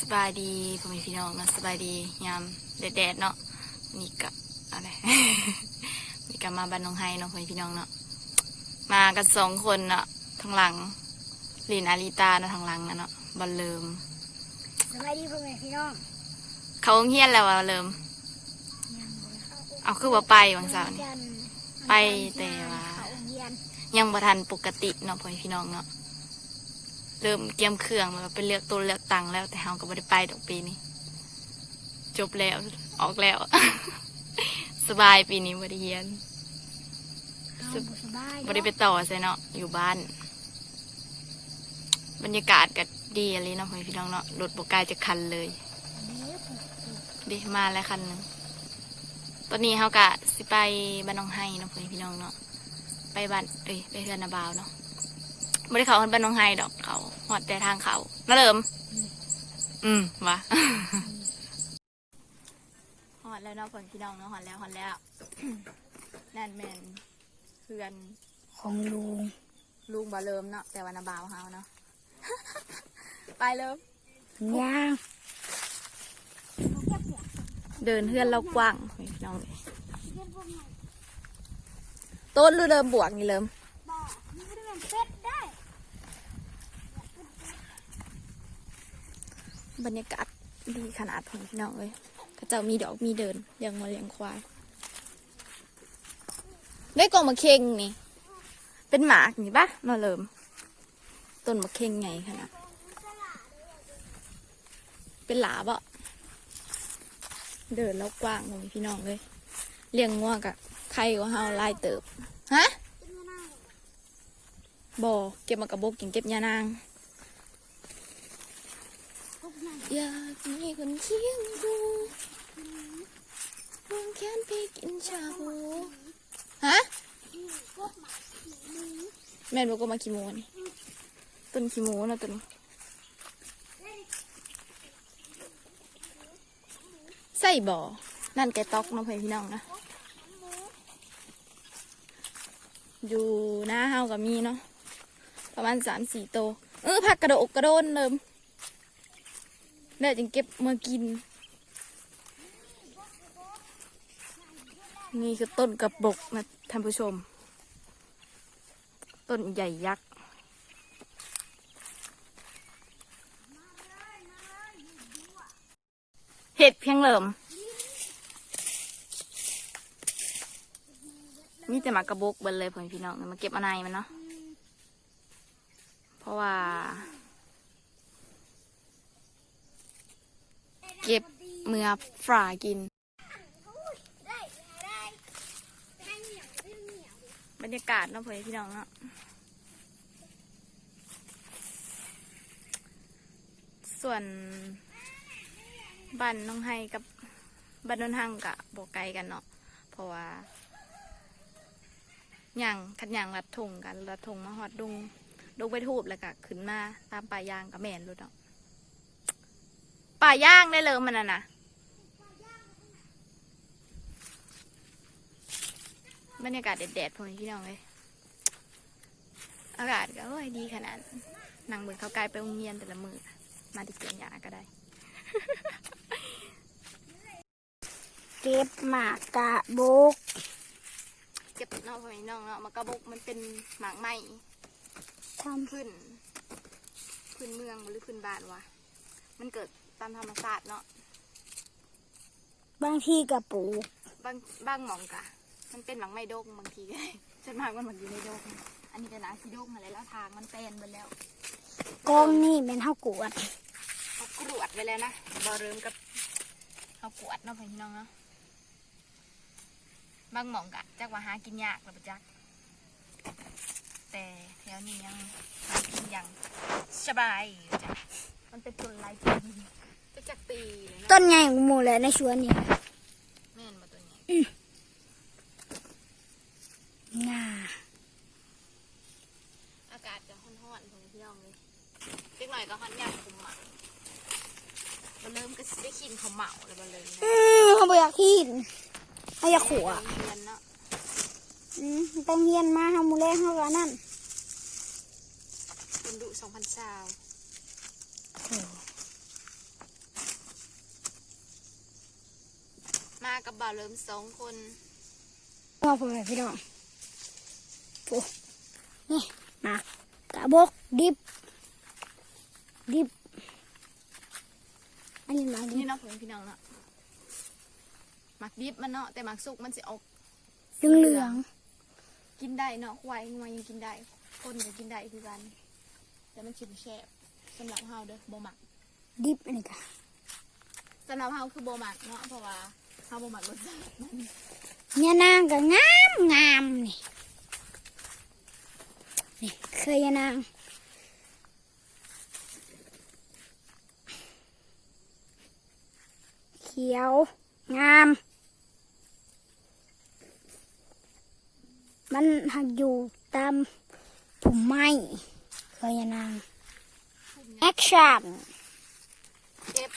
สบายดีพ่อแม่พี่น้องเนาะสบายดียามแดดๆเนาะนี่กะอะไรนี่กะมาบ้านน้องไฮเนาะพ่อแม่พี่น้องเนาะมากันสองคนเนาะทางหลังลินอาริตาเนาะทางหลังนะเนาะบันเลิมสบายดีพ่อแม่พี่น้องเขาโรงเฮียนแล้วว่าเลิมยังบ่ได้เข้าเอาคือว่าไปวังเสาร์นี่จันทร์ไปแต่ว่าเขาเรียนยังบ่ทันปกติเนาะพ่อแม่พี่น้องเนาะ เริ่มเตรียมเครื่องแล้วก็ไปเลือกตัวเลือกตังค์แล้วแต่เฮาก็บ่ได้ไปดอกปีนี้ จบแล้วออกแล้ว สบายปีนี้บ่ได้เรียนเขาบ่สบายบ่ได้ไปต่อใช่เนาะอยู่บ้าน บรรยากาศก็ดีอะไรเนาะพ่อแม่พี่น้องเนาะรถบ่ไกลจะคันเลยเด้อดิมาแล้วคันหนึงตอนนี้เฮากะสิไปบ้านน้องไห้เนาะพ่อแม่พี่น้องเนาะไปบ้านเอ้ยไปเฮือนนาบาวเนาะ บ่ได้เข้าบ้านน้องไห้ดอกเขาฮอดแต่ทางเขาน่าเริ่ม อืมวะฮอดแล้วเนาะพ่อแม่พี่น้องเนาะฮอดแล้วฮอดแล้วนั่นแม่นเพื่อนของลุงลุงบ่เริ่มเนาะแต่ว่านาบาวเฮาเนาะไปเริ่มย่างเดินเพื่อนเรากว้างพ่อแม่พี่น้องเลยต้นหรือเริ่มบวกนี่เริ่ม บอกนี่ก็ได้เป็ดได้ บรรยากาศดีขนาดพอแม่พี่น้องเลยเขาเจ้ามีดอกมีเดินเลี้ยงมาเลี้ยงควาย ได้กองมะเข่งนี่ เป็นหมากนี่ปะมาเริ่ม ต้นมะเข่งไงขนาด เป็นหลาบอะเดินแล้วกว้างพ่อแม่พี่น้องเลย เลี้ยงงัวกะใครก็เฮาไล่เติบ ฮะ บ่เก็บมากระบอกกินเก็บยานาง อยากมีคนเคียงดูวงแขนไปกินชาบูฮะแม่บอกก็มาขี้โมนี่ต้นขี้โมนะต้นนี้ใส่บ่อนั่นแกตอกน้องเพี่น้องนะอยู่หน้าเฮากับมีเนาะประมาณสามสี่โต เออผักกระโดกกระโดนเริ่ม แม่จึงเก็บมากิน นี่คือต้นกระบกนะท่านผู้ชม ต้นใหญ่ยักษ์เห็ดเพียงเหลิม มีแต่มากระบกเบินเลยพ่อแม่พี่น้องมาเก็บอาในมันเนาะ เพราะว่า ก็บเมื่อฝรากิน บรรยากาศเนาะพ่อแม่พี่น้องเนาะส่วนบ้านน้องไฮกับบ้านนนทังกะบอกไกลกันเนาะเพราะว่าย่างขัดย่างรัดทงกันรัดทงมาหอดดุงดุงไปทูบแล้วก็ขึ้นมาตามป่ายยางกับแม่นรู้เนาะ ป่าย่างได้เลยมันน่ะนะบรรยากาศแดดๆพ่อแม่พี่น้องเลยอากาศก็โอ้ยดีขนาดนั่งเบิกเขาไกลไปโรงเรียนแต่ละมือมาที่เกียงยาก็ได้ เก็บหมากกะบกเก็บเนอกพ่อแม่พี่น้องเนาะมากระบอกมันเป็นหมากไหมทำพื้นพื้นเมืองหรือพื้นบ้านวะมันเกิด ตามธรรมชาติเนาะบางที่กะปลูกบางบางหมองกะ มันเป็นหมากไม้โดกบางทีก็ได้ส่วนมากมันหมากอยู่ในโดกอันนี้ก็นาซีโดกอะไรแล้วทางมันเป็นไปแล้วกองนี่เป็นเท่ากวดเขากรวดไว้แล้วนะบอเริ่มกับเขากวดเนาะพี่น้องเนาะบางหม่องกะจักว่าหากินยากหรือปะจัก แต่แถวนี้ยังหากินอย่างสบายอยู่จ้ะมันเป็นต้นลาย ปีจะจักปีเลยนะต้นใหญ่ของหมูเลยในสวนนี่แม่นมาตัวนี้น่าอากาศก็ร้อนๆของพี่น้องเลยเล็กหน่อยก็ฮ้อนยากคุมหมาบอเริ่มก็สิได้กินเขาวเหมาเลยบอเริ่มนะอืมเขาบอกอยากหินเขาอยากขัวเรียนเนาะอืมต้องเฮียนมาเขามูเล่เขาก็นั่น เป็นดุสองพันสาว มา กับบ่าวเริ่มสองคนพ่อพ่อแม่พี่น้องโอ้นี่หมากกะบอกดิบ ดิบ อันนี้หมากดินี่บเนาะเพื่อนพี่น้องเนาะหมักดิบมันเนาะแต่หมักสุกมันสิออกเหลืองกินได้เนาะควายงัวยังกินได้คนก็กินได้คือกัน แต่มันชิมแซ่บสำหรับเฮาเด้อบ่หมัก ๆดิบอันนี้กะสำหรับเฮาคือบ่หมักเนาะเพราะว่า เฮาบ่หมักรสชาติมันเนี่ยนางก็งามงามนี่นี่เคยยานางเขียว งาม มันหักอยู่ตามผมไม้เคยยานางแอคชั่นเก็บ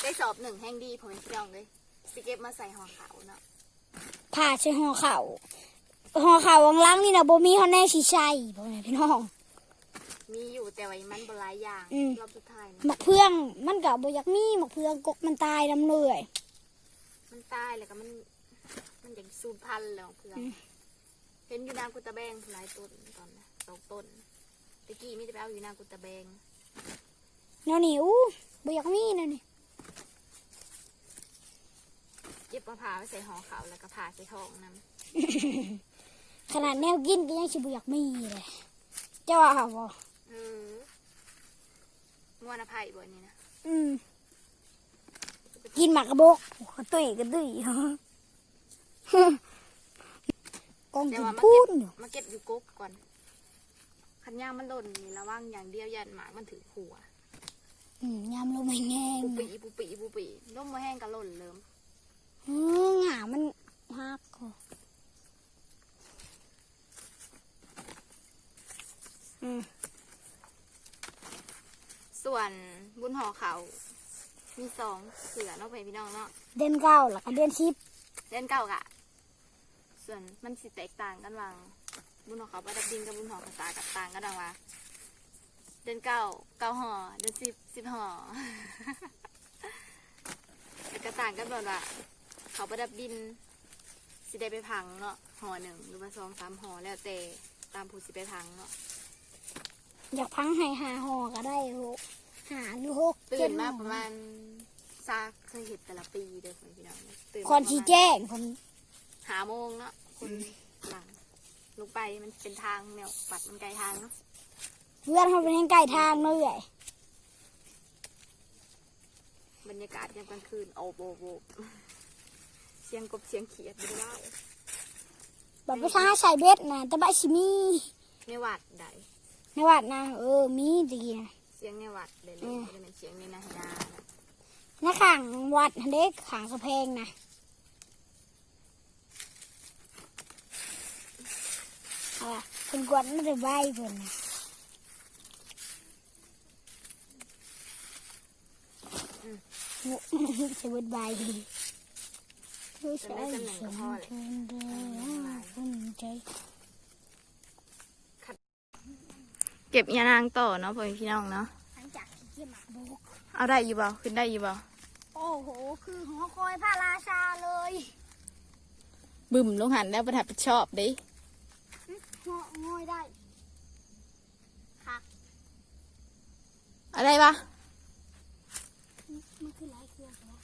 ได้สอบหนึ่งแห้งดีผมเป็นพี่น้องเลย สิเก็บมาใส่ห่อขาวเนาะผ่าใช้ห่อเข่าห่อเข่าวังล้างนี่นะโบมีฮอนแน่ชีชัยพ่อแม่พี่น้อง มีอยู่แต่ว่ามันบ่หลายอย่างอืม รอบสุดท้ายนะหมักเพื่องมันกับบอยากมีหมักเพื่องกกมันตายดำเลยมันตายแล้วก็มัน มันอย่างสูญพันธุ์แล้วเพื่อนอืมเห็นอยู่นางกุตะแบงหลายต้นตอนนะสองต้นตะกี้ไมแต่ได้ไปเอาอยู่นางกุตะแบง แนวนี้อู้บอยากมีนะนี่ เก็บมะพร้าวไว้ใส่ห่อขาวแล้วก็ผ่าใส่ทองนํขนาดแนวกินก็ยังชิบอยากมีเลยเจ้าว่าบ่เออมวนอภัยบ่นี่นะอืมกินหมากกระบอกโอ้กระตุยกระตุยกองแต่กินว่ามาพูเก็นบอยู่มาเก็บอยู่กกก่อนคันย่างมันหล่นนี่ระวังอย่างเดียวยันหมากมันถือขัวอืมยามลมแห้งปุๆปีปุปีปุปีล่มมาแห้งก็หล่นเริ่มอืม หงามันหักคออืมส่วนบุญห่อเขา มีสองเสือเนาะไปพี่น้องเนาะ เดือนเก้าแล้วก็เดือนสิบเล่นเก่ากะ ส่วนมันสิแตกต่างกันวางบุญห่อเขาประดับดินกับบุญห่อกระตากับต่างกันวางว่าเดือนเก้าเก้าห่อเดือนสิบสิบห่อแต่กระต่างกันแบบว่า เขาประดับดิน สิได้ไปพังเนาะห่อหนึ่งหรือว่าสองสามห่อแล้วแต่ตามผู้สิไปพังเนาะอยากพังให้หาห่อก็ได้หกหาหรือหกตื่เจ็นดมาห่อประมาณซากเคยเห็นแต่ละปีเด้อพี่น้องตื่นมาก่อนชี้แจ้งผมหาโมงเนาะคนหลังลงไปมันเป็นทางแนวปัดมันไกลทางเนาะเพื่อนเขาเป็นแห่งไก่ทางเลยบรรยากาศยามกลางคืนโอ้โบโบเสียงกบเสียงเขียดดูเล่าแบบภาษาใส่เบ็ดนะแต่บ้าชิมีในวัดใดในวัดนะเออมีดีนะเสียงในวัดเลยเลยไม่ได้เป็นเสียงในนาดานะหน้าข้างวัดเด็กข้างกระแพงนะอะเป็นกวดไม่ได้ใบเพิ่นนะจะเบิดใบดี ผู้ชายสมชนเดินคุณใจเก็บยานางต่อเนาะพ่อพี่น้องเนาะหลังจากที่เกี่ยหมากบุกเอาได้อยู่เปล่าขึ้นได้อยู่เปล่าโอ้โห คือหอคอยพระราชาเลย บึ้มลงหันแล้วประทับผิดชอบเดิหอคอยได้คักอะไรปะ มันคือหลายเครื่องนะ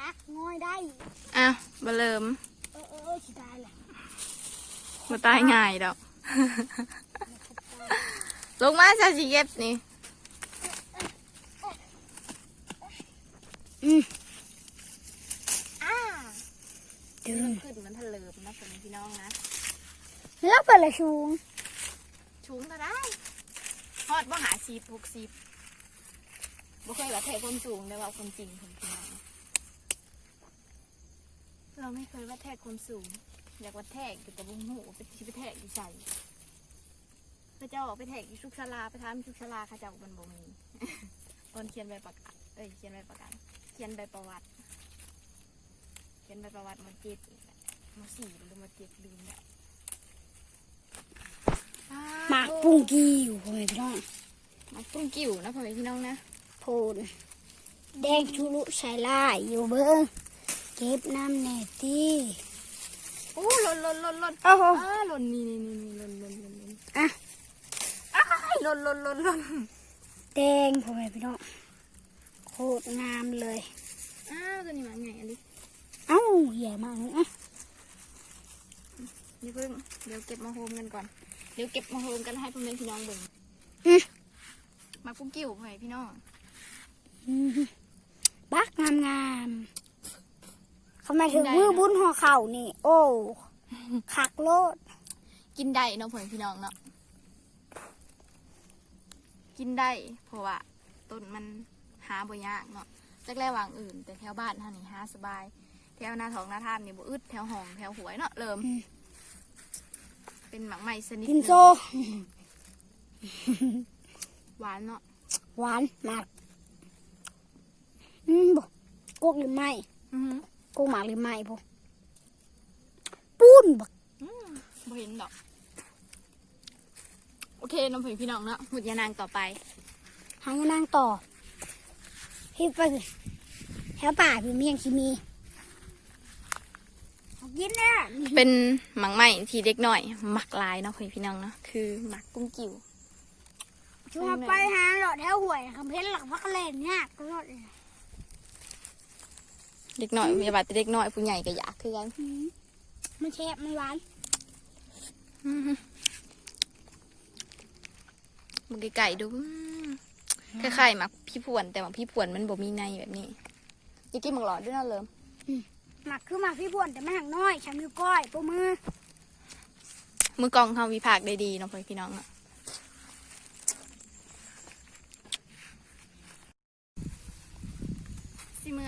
คักงอยได้อะมาเริ่มเออเออเออชิตายแหละมาตายง่ายดอก ลงมาซาสิเก็บนี่อืมอ่าดึเริ่งมขึ้นมันทะเลิมนะพ่อพี่น้องนะแล้วไปละชูงชุ้งก็ได้ฮอดว่าหาซีปลูกซีบ่เคยว่าแทกคนสูงได้ว่าคนจริงคนพี่น้อง เราไม่เคยว่าแทกคนสูง อยากว่าแทกอยู่แต่บุ้งหูไปที่ไปแทกอยู่ใส่พระเจ้าออกไปแทกอยู่ชุกชลาไปทำชุกชลาข้าเจ้ามันบ่มีตอนเขียนใบประกาศเอ้ยเขียนใบประกาศเขียนใบประวัติ เขียนใบประวัติมาเจ็ดอีกแล้วมาสี่หรือมาเจ็ดลืมแล้วหมากปุ้งกี้อยู่พ่อแม่พี่น้องหมากปุ้งกิ่วนะพ่อแม่พี่น้องนะโพนแดงชุลุใส่ลายอยู่เบิ้งเก็บน้ำแน่ตีโอ้หล่นหล่นหล่นหล่นโอ้โหอ้าหล่นนี่นี่นี่นี่หล่นหล่นหล่นหล่นอะอ้ายหล่นหล่นหล่นหล่นแดงพ่อแม่พี่น้องโคตรงามเลยอ้าวตัวนี้มาไงอันนี้เอ้าใหญ่มากเลยอะนี่เพิ่งเดี๋ยวเก็บมาโฮมกันก่อน เดี๋ยวเก็บมาโฮมกันให้พ่อแม่พี่น้องเบิ่งอืมมากุ้งกิ้วพ่อแม่พี่น้อง อืมบักงามงามๆเขาห มายถึงมือบุญห่อเข่านี่ โอ้คักโลด กินได้เนาะพ่อแม่พี่น้องเนาะกินได้เพราะว่าต้นมันหาบ่ยากเนาะจากแรกวางอื่น แต่แถวบ้านท่านี่หาสบาย แถวหน้าท้องหน้าท่านนี่บ่อึดแถวห้องแถวหวยเนาะเริ่มอืมเป็นหมักใหม่สนิทกินโซ หวานเนาะหวานมากอืมบ่กกหรือไม่อือหือ กกหมากหรือไม่พวกปูนบักอืมบ่เห็นดอก โอเคน้องพี่น้องเนาะหมุดยานางต่อไป หางนางต่อพี่ไปสิแถวป่าพี่เมียงคิมีเอากินนะเป็นหมักใหม่ที่เด็กหน่อยหมักลายเนาะพี่พี่น้องเนาะคือหมักกุ้งจิ๋วช่วงไปหาหลอดแถวหวยคำเพ้นหลักพักเล่นยากตลอดเลย เด็กหน่อยมีบาดแต่เด็กหน่อยผู้ใหญ่ก็อยากคือกันอืมมันแฉบมันหวานมึงไก่ดูอืมคล้ายๆหมักพี่ผวน แต่ว่าพี่ผวนมันบ่มีในแบบนี้อยากกินหมักหลอดด้วยเนาะเริ่มหมักคือหมักพี่พวนแต่ไม่หักน้อยฉันมือก้อยปมือมือกองเขาวิพากษ์ได้ดีเนาะพี่พี่น้องเนาะ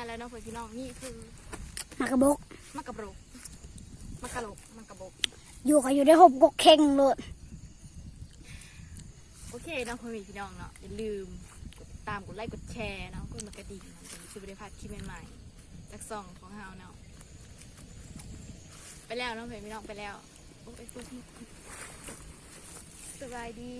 สิเมื่อแล้วเนาะพี่พี่น้องนี่คือหมักกระบกมักกะโบกมักกะโหลกมักกะโบกอยู่ก็อยู่ได้หบกกเข่งเลยโอเคเนาะพ่อแม่พี่น้องเนาะอย่าลืมกดติดตามกดไลค์กดแชร์เนาะกดมากระดิ่งเนาะจะได้ไม่ได้พลาดคลิปใหม่ๆจากซองของเฮาเนาะไปแล้วเนาะพ่อแม่พี่น้องไปแล้วโอ้ยปุ๊บสบายดี